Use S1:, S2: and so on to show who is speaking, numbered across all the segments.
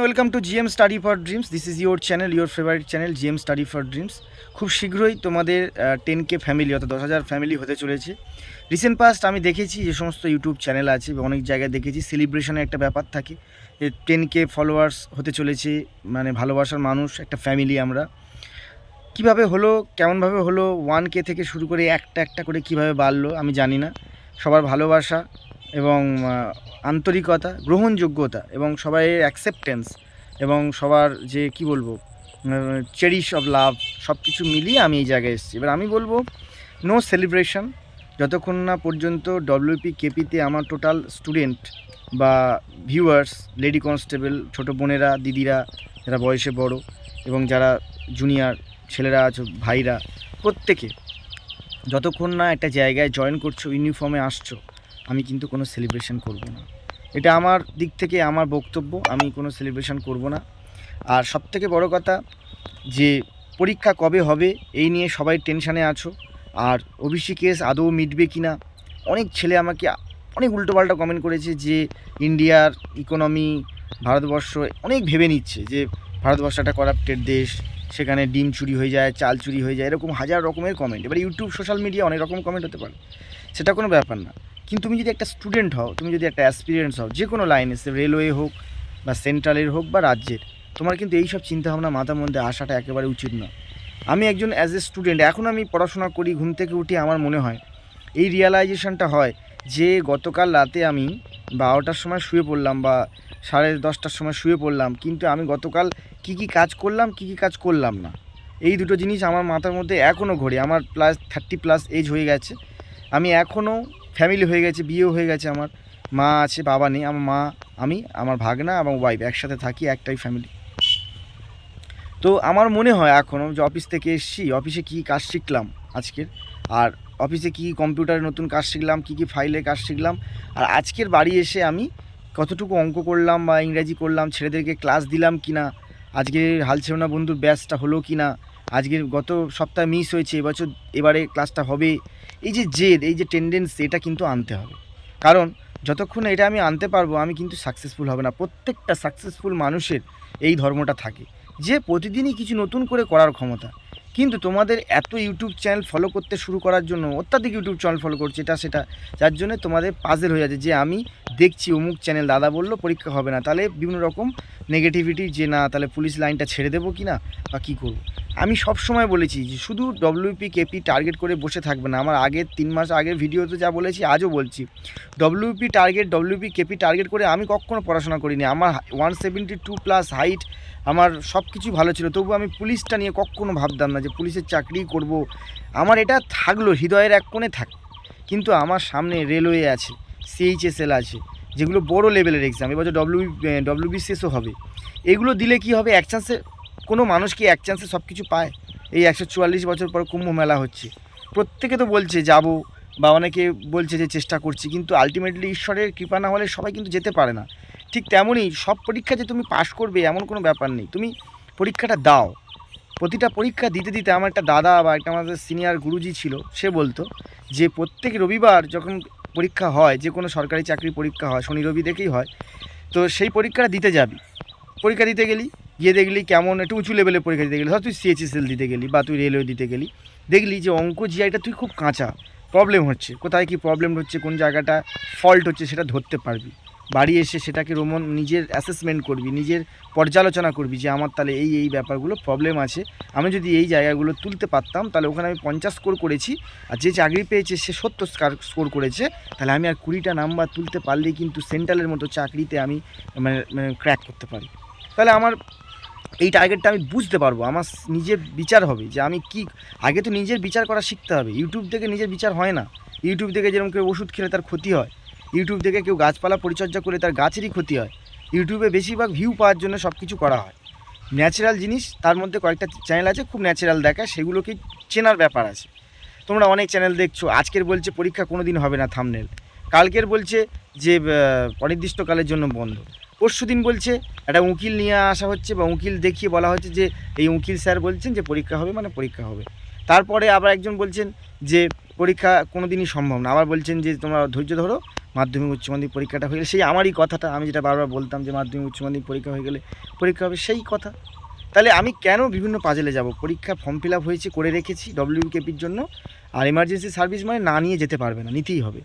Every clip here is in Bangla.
S1: Welcome to GM study for dreams this is your channel your favourite channel GM study for dreams খুব শীঘ্রই তোমাদের টেন কে ফ্যামিলি অর্থাৎ দশ হাজার ফ্যামিলি হতে চলেছে। রিসেন্ট পাস্ট আমি দেখেছি যে সমস্ত ইউটিউব চ্যানেল আছে অনেক জায়গায় দেখেছি সেলিব্রেশনের একটা ব্যাপার থাকে টেন কে ফলোয়ার্স হতে চলেছে মানে ভালোবাসার মানুষ, একটা ফ্যামিলি আমরা। কীভাবে হলো, কেমনভাবে হলো ওয়ান কে থেকে শুরু করে একটা একটা করে কীভাবে বাড়লো, আমি জানি না। সবার ভালোবাসা এবং আন্তরিকতা, গ্রহণযোগ্যতা এবং সবাই অ্যাকসেপ্টেন্স এবং সবার যে কি বলব চেরিশ অফ লাভ সব কিছু মিলিয়ে আমি এই জায়গায় এসেছি। এবার আমি বলব নো সেলিব্রেশন যতক্ষণ না পর্যন্ত ডব্লিউপি কেপিতে আমার টোটাল স্টুডেন্ট বা ভিউয়ার্স লেডি কনস্টেবল ছোটো বোনেরা, দিদিরা, যারা বয়সে বড় এবং যারা জুনিয়র ছেলেরা আছো, ভাইরা, প্রত্যেকে যতক্ষণ না একটা জায়গায় জয়েন করছ ইউনিফর্মে আসছো আমি কিন্তু কোনো সেলিব্রেশন করব না। এটা আমার দিক থেকে আমার বক্তব্য, আমি কোনো সেলিব্রেশন করব না। আর সবথেকে বড় কথা যে, পরীক্ষা কবে হবে, এই নিয়ে সবাই টেনশানে আছো। আর ওবিসি কেস আদৌ মিটবে কি না অনেক ছেলে আমাকে অনেক উল্টোপাল্টা কমেন্ট করেছে যে, ইন্ডিয়ার ইকোনমি ভারতবর্ষ অনেক ভেবে নিচ্ছে যে, ভারতবর্ষ একটা করাপ্টেড দেশ, সেখানে ডিম চুরি হয়ে যায়, চাল চুরি হয়ে যায়, এরকম হাজার রকমের কমেন্ট এবার ইউটিউব সোশ্যাল মিডিয়া অনেক রকম কমেন্ট হতে পারে। সেটা কোনো ব্যাপার না। কিন্তু তুমি যদি একটা স্টুডেন্ট হও, তুমি যদি একটা অ্যাসপিরিয়েন্স হও যে কোনো লাইনে সে রেলওয়ে হোক বা সেন্ট্রালের হোক বা রাজ্যের, তোমার কিন্তু এই সব চিন্তাভাবনা মাথার মধ্যে আসাটা একেবারে উচিত নয়। আমি একজন অ্যাজ এ স্টুডেন্ট এখন আমি পড়াশোনা করি, ঘুম থেকে উঠে, আমার মনে হয় এই রিয়ালাইজেশনটা হয় যে গতকাল রাতে আমি বারোটার সময় শুয়ে পড়লাম বা সাড়ে দশটার সময় শুয়ে পড়লাম, কিন্তু আমি গতকাল কি কি কাজ করলাম, কি কি কাজ করলাম না। এই দুটো জিনিস আমার মাথার মধ্যে এখনও ঘোরে, আমার প্লাস থার্টি প্লাস এজ হয়ে গেছে। আমি এখনও ফ্যামিলি হয়ে গেছে, বিয়েও হয়ে গেছে আমার। মা আছে, বাবা নেই, আমার মা, আমি, আমার ভাগনা এবং ওয়াইফ একসাথে থাকি, একটাই ফ্যামিলি তো আমার মনে হয় এখনও যে অফিস থেকে এসছি অফিসে কী কাজ শিখলাম আজকের? আর অফিসে কী কম্পিউটারে নতুন কাজ শিখলাম, কী কী ফাইলে কাজ শিখলাম? আর আজকের বাড়ি এসে আমি কতটুকু অঙ্ক করলাম বা ইংরাজি করলাম, ছেলেদেরকে ক্লাস দিলাম কি না আজকে হালছেওনা বন্ধুর ব্যাচটা হলো কি না আজকের গত সপ্তাহে মিস হয়েছে, এবছর এবারে ক্লাসটা হবে। এই যে জেদ, এই যে টেন্ডেন্সি এটা কিন্তু আনতে হবে। কারণ যতক্ষণ এটা আমি আনতে পারব, আমি কিন্তু সাকসেসফুল হবে না। প্রত্যেকটা সাকসেসফুল মানুষের এই ধর্মটা থাকে যে প্রতিদিনই কিছু নতুন করে করার ক্ষমতা। কিন্তু তোমাদের এত ইউটিউব চ্যানেল ফলো করতে শুরু করার জন্য, অত্যাধিক ইউটিউব চ্যানেল ফলো করছে এটা, সেটা, যার জন্য তোমাদের পাজেল হয়ে যাচ্ছে যে আমি দেখছি, অমুক চ্যানেল দাদা বলল, পরীক্ষা হবে না। তাহলে বিভিন্ন রকম নেগেটিভিটি যে না, তাহলে পুলিশ লাইনটা ছেড়ে দেবো কি না, বা কী করব? আমি সব সময় বলেছি যে শুধু ডব্লিউপি কেপি টার্গেট করে বসে থাকবে না। আমার আগের তিন মাস আগের ভিডিওতে যা বলেছি, আজও বলছি। WP target WP KP target করে আমি কখনো পড়াশোনা করিনি। আমার one seventy two plus height আমার সব কিছু ভালো ছিল। তবু আমি পুলিশটা নিয়ে কখনো ভাবতাম না যে পুলিশের চাকরি করব। আমার এটা থাকল, হৃদয়ের এক কোণে থাক। কিন্তু আমার সামনে রেলওয়ে আছে। সিএইচএসএল আছে, যেগুলো বড় লেভেলের এক্সাম এবছর ডব্লিউ ডব্লিউবিসিএসও হবে। এগুলো দিলে কি হবে, এক চান্সে কোনো মানুষ কি এক চান্সে সব কিছু পায়? এই একশো চুয়াল্লিশ বছর পর কুম্ভ মেলা হচ্ছে। প্রত্যেকে তো বলছে, যাব। বা অনেকে বলছে যে, চেষ্টা করছি। কিন্তু আলটিমেটলি ঈশ্বরের কৃপা না হলে সবাই কিন্তু যেতে পারে না। ঠিক তেমনই সব পরীক্ষা যে তুমি পাশ করবে, এমন কোনো ব্যাপার নেই। তুমি পরীক্ষাটা দাও। প্রতিটা পরীক্ষা দিতে দিতে আমার একটা দাদা বা একটা আমাদের সিনিয়র গুরুজি ছিল, সে বলতো যে, প্রত্যেক রবিবার যখন পরীক্ষা হয়, যে কোনো সরকারি চাকরি পরীক্ষা হয়, শনি রবি দেখেই হয়। তো সেই পরীক্ষাটা দিতে যাবি। পরীক্ষা দিতে গেলি, গিয়ে দেখলি কেমন একটু উঁচু লেভেলে পরীক্ষা দিতে গেলি। ধর তুই সিএইচএসএল দিতে গেলি বা তুই রেলওয়ে দিতে গেলি। দেখলি যে অঙ্ক জিআইটা তুই খুব কাঁচা। প্রবলেম হচ্ছে। কোথায় কি প্রবলেম হচ্ছে, কোন জায়গাটা ফল্ট হচ্ছে সেটা ধরতে পারবি। বাড়ি এসে সেটাকে রোমন নিজের অ্যাসেসমেন্ট করবি, নিজের পর্যালোচনা করবি যে আমার তাহলে এই এই ব্যাপারগুলো প্রবলেম আছে। আমি যদি এই জায়গাগুলো তুলতে পারতাম, তাহলে ওখানে আমি পঞ্চাশ স্কোর করেছি আর যে চাকরি পেয়েছে সে সত্তর স্কোর করেছে। তাহলে আমি আর কুড়িটা নাম্বার তুলতে পারলেই কিন্তু সেন্ট্রালের মতো চাকরিতে আমি মানে মানে ক্র্যাক করতে পারি। তাহলে আমার এই টার্গেটটা আমি বুঝতে পারব। আমার নিজের বিচার হবে যে আমি কি, আগে তো নিজের বিচার করা শিখতে হবে। ইউটিউব থেকে নিজের বিচার হয় না। ইউটিউব থেকে যেরকম কেউ ওষুধ খেলে তার ক্ষতি হয়। ইউটিউব থেকে কেউ গাছপালা পরিচর্যা করে তার গাছেরই ক্ষতি হয়। ইউটিউবে বেশিরভাগ ভিউ পাওয়ার জন্য সব কিছু করা হয়। ন্যাচারাল জিনিস, তার মধ্যে কয়েকটা চ্যানেল আছে, খুব ন্যাচারাল দেখা সেগুলোকে চেনার ব্যাপার আছে। তোমরা অনেক চ্যানেল দেখছ, আজকের বলছে পরীক্ষা কোনো দিন হবে না থামনেল কালকের বলছে যে অনির্দিষ্টকালের জন্য বন্ধ। পরশু দিন বলছে, একটা উকিল নিয়ে আসা হচ্ছে বা উকিল দেখিয়ে বলা হচ্ছে যে, এই উকিল স্যার বলছেন যে, পরীক্ষা হবে মানে পরীক্ষা হবে। তারপরে আবার একজন বলছেন যে, পরীক্ষা কোনো দিনই সম্ভব না। আবার বলছেন যে, তোমরা ধৈর্য ধরো মাধ্যমিক উচ্চ মাধ্যমিক পরীক্ষাটা হয়ে গেলে, সেই আমারই কথাটা, আমি যেটা বারবার বলতাম যে মাধ্যমিক উচ্চ মাধ্যমিক পরীক্ষা হয়ে গেলে পরীক্ষা হবে, সেই কথা। তাহলে আমি কেন বিভিন্ন পাজেলে যাব? পরীক্ষা ফর্ম ফিল আপ হয়েছে করে রেখেছি ডব্লিউকেপির জন্য, আর এমার্জেন্সি সার্ভিস মানে না নিয়ে যেতে পারবে না, নিতেই হবে।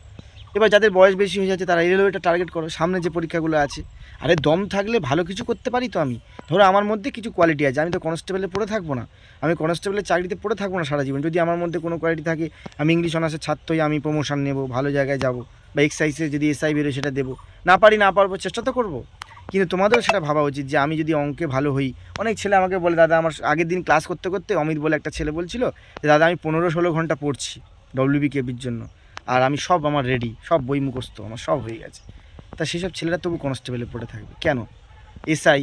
S1: এবার যাদের বয়স বেশি হয়ে যাচ্ছে, তারা রেলওয়েটা টার্গেট করো, সামনে যে পরীক্ষাগুলো আছে। আরে দম থাকলে ভালো কিছু করতে পারি তো আমি। ধরো আমার মধ্যে কিছু কোয়ালিটি আছে, আমি তো কনস্টেবলে পড়ে থাকব না। আমি কনস্টেবলের চাকরিতে পড়ে থাকব না সারা জীবন। যদি আমার মধ্যে কোনো কোয়ালিটি থাকে, আমি ইংলিশ অনার্সের ছাত্রই, আমি প্রমোশন নেব, ভালো জায়গায় যাব। বা এক্সাইজে যদি এসআই বেরোয় সেটা দেবো। না পারি, না পারব, চেষ্টা তো করব। কিন্তু তোমাদেরও সেটা ভাবা উচিত যে আমি যদি অঙ্কে ভালো হই। অনেক ছেলে আমাকে বলে, দাদা, আমার আগের দিন ক্লাস করতে করতে অমিত বলে একটা ছেলে বলছিল যে, দাদা, আমি পনেরো ষোলো ঘণ্টা পড়ছি ডব্লিউবি কেবির জন্য। আর আমি সব আমার রেডি সব বই মুখস্থ, আমার সব হয়ে গেছে। তা সেসব ছেলেরা তবু কনস্টেবলে পড়ে থাকবে। কেন? SI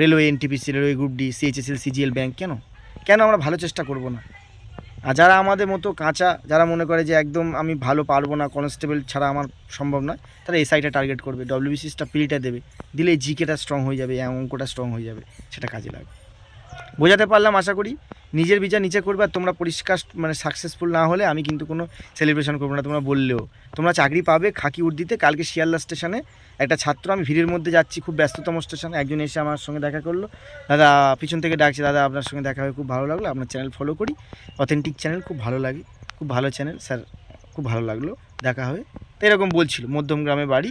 S1: railway NTPC railway group D CHSL CGL bank কেন? কেন আমরা ভালো চেষ্টা করব না? আর যারা আমাদের মতো কাঁচা, যারা মনে করে যে একদম আমি ভালো পারব না কনস্টেবল ছাড়া আমার সম্ভব নয়, তারা এসআইটা টার্গেট করবে। ডব্লিউবিসিসটা পিলটা দেবে। দিলে জিকেটা স্ট্রং হয়ে যাবে অঙ্কটা স্ট্রং হয়ে যাবে, সেটা কাজে লাগবে। বোঝাতে পারলাম আশা করি। নিজের বিচার নিচে করবে আর তোমরা পরিষ্কার মানে সাকসেসফুল না হলে আমি কিন্তু কোনো সেলিব্রেশন করব না, তোমরা বললেও। তোমরা চাকরি পাবে খাকি উর্দিতে, কালকে শিয়ালদা স্টেশনে একটা ছাত্র, আমি ভিড়ের মধ্যে যাচ্ছি, খুব ব্যস্ততম স্টেশনে একজন এসে আমার সঙ্গে দেখা করল। দাদা পিছন থেকে ডাকছে, দাদা আপনার সঙ্গে দেখা হয়ে খুব ভালো লাগল, আপনার চ্যানেল ফলো করি। অথেন্টিক চ্যানেল খুব ভালো লাগে, খুব ভালো চ্যানেল স্যার খুব ভালো লাগল, দেখা হবে তো এরকম বলছিল, মধ্যম গ্রামে বাড়ি,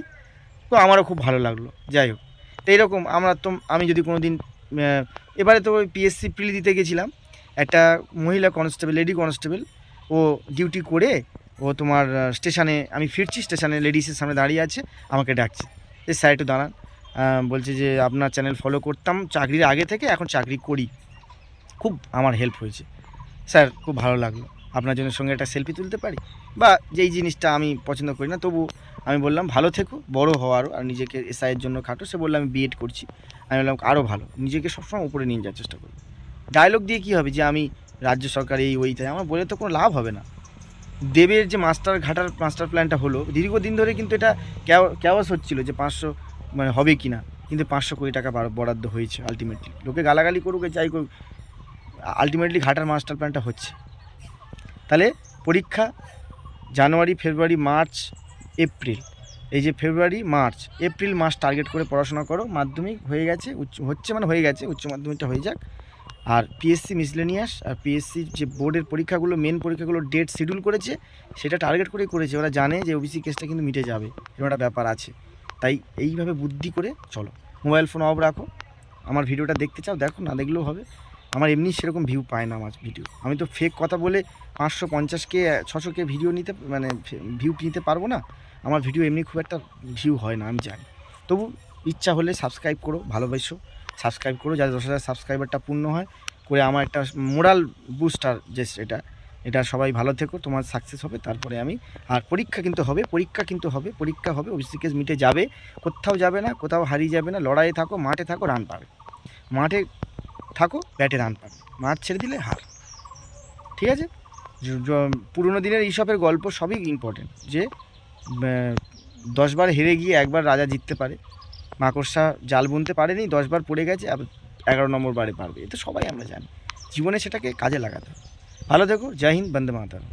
S1: তো আমারও খুব ভালো লাগল, যাই হোক। তো এরকম, আমরা তো, আমি যদি কোনো দিন এবারে তো পিএসসি প্রিলি দিতে গেছিলাম। একটা মহিলা কনস্টেবল লেডি কনস্টেবল ও ডিউটি করে ও তোমার স্টেশনে, আমি ফিরছি, স্টেশনে লেডিসের সামনে দাঁড়িয়ে আছে, আমাকে ডাকছে। যে স্যার একটু দাঁড়ান। বলছে যে, আপনার চ্যানেল ফলো করতাম, চাকরির আগে থেকে এখন চাকরি করি। খুব আমার হেল্প হয়েছে। স্যার, খুব ভালো লাগল। আপনার জন্য সঙ্গে একটা সেলফি তুলতে পারি? বা যেই জিনিসটা আমি পছন্দ করি না, তবু আমি বললাম, ভালো থেকো, বড় হও আরও আর নিজেকে এসআইয়ের জন্য খাটো, সে বললাম আমি বিএড করছি। আমি বললাম আরও ভালো। নিজেকে সবসময় উপরে নিয়ে যাওয়ার চেষ্টা করি। ডায়লগ দিয়ে কী হবে যে, আমি রাজ্য সরকার এই, ওই, তাই। আমার বলে তো কোনো লাভ হবে না। দেবের যে মাস্টার ঘাটার মাস্টার প্ল্যানটা হলো, দীর্ঘদিন ধরে কিন্তু এটা ক্যাওয়াস হচ্ছিল যে পাঁচশো মানে হবে কি না কিন্তু পাঁচশো কোটি টাকা বার- বরাদ্দ হয়েছে আলটিমেটলি লোকে গালাগালি করুক, যাই করুক আলটিমেটলি ঘাটার মাস্টার প্ল্যানটা হচ্ছে। তাহলে পরীক্ষা জানুয়ারি, ফেব্রুয়ারি, মার্চ, এপ্রিল এই যে ফেব্রুয়ারি মার্চ এপ্রিল মাস টার্গেট করে পড়াশোনা করো। মাধ্যমিক হয়ে গেছে, উচ্চ, হচ্ছে মানে হয়ে গেছে, উচ্চ মাধ্যমিকটা হয়ে যাক। আর পিএসসি মিসলেনিয়াস আর পিএসসি যে বোর্ডের পরীক্ষাগুলো মেন পরীক্ষাগুলো ডেট শিডিউল করেছে, সেটা টার্গেট করেই করেছে। ওরা জানে যে ওবিসি কেসটা কিন্তু মিটে যাবে, এরকম একটা ব্যাপার আছে। তাই এইভাবে বুদ্ধি করে চলো। মোবাইল ফোন অফ রাখো। আমার ভিডিওটা দেখতে চাও, দেখো, না দেখলেও হবে। আমার এমনি সেরকম ভিউ পায় না আমার ভিডিও আমি তো ফেক কথা বলে পাঁচশো পঞ্চাশকে ছশোকে ভিডিও নিতে মানে ভিউ নিতে পারব না। আমার ভিডিও এমনি খুব একটা ভিউ হয় না, আমি জানি। তবু ইচ্ছা হলে সাবস্ক্রাইব করো, ভালোবাসো। সাবস্ক্রাইব করো, যাতে দশ হাজার সাবস্ক্রাইবারটা পূর্ণ হয়, করে আমার একটা মোরাল বুস্টার যে এটা এটা সবাই ভালো থেকো, তোমার সাকসেস হবে, তারপরে আমি, আর পরীক্ষা কিন্তু হবে, পরীক্ষা কিন্তু হবে, পরীক্ষা হবে কেস মিটে যাবে, কোথাও যাবে না, কোথাও হারিয়ে যাবে না, লড়াইয়ে থাকো, মাঠে থাকো রান পাবে। মাঠে থাকো ব্যাটে রান পাবে। মাঠ ছেড়ে দিলে হার। ঠিক আছে? পুরোনো দিনের এইসবের গল্প সবই ইম্পর্টেন্ট যে দশবার হেরে গিয়ে একবার রাজা জিততে পারে। মাকড়সা জাল বুনতে পারেনি, দশবার পড়ে গেছে, আবার এগারো নম্বর বারে পারবে। এ তো সবাই আমরা জানি। জীবনে সেটাকে কাজে লাগাতে ভালো থেকো, জয় হিন্দ, বন্দে মাতারম।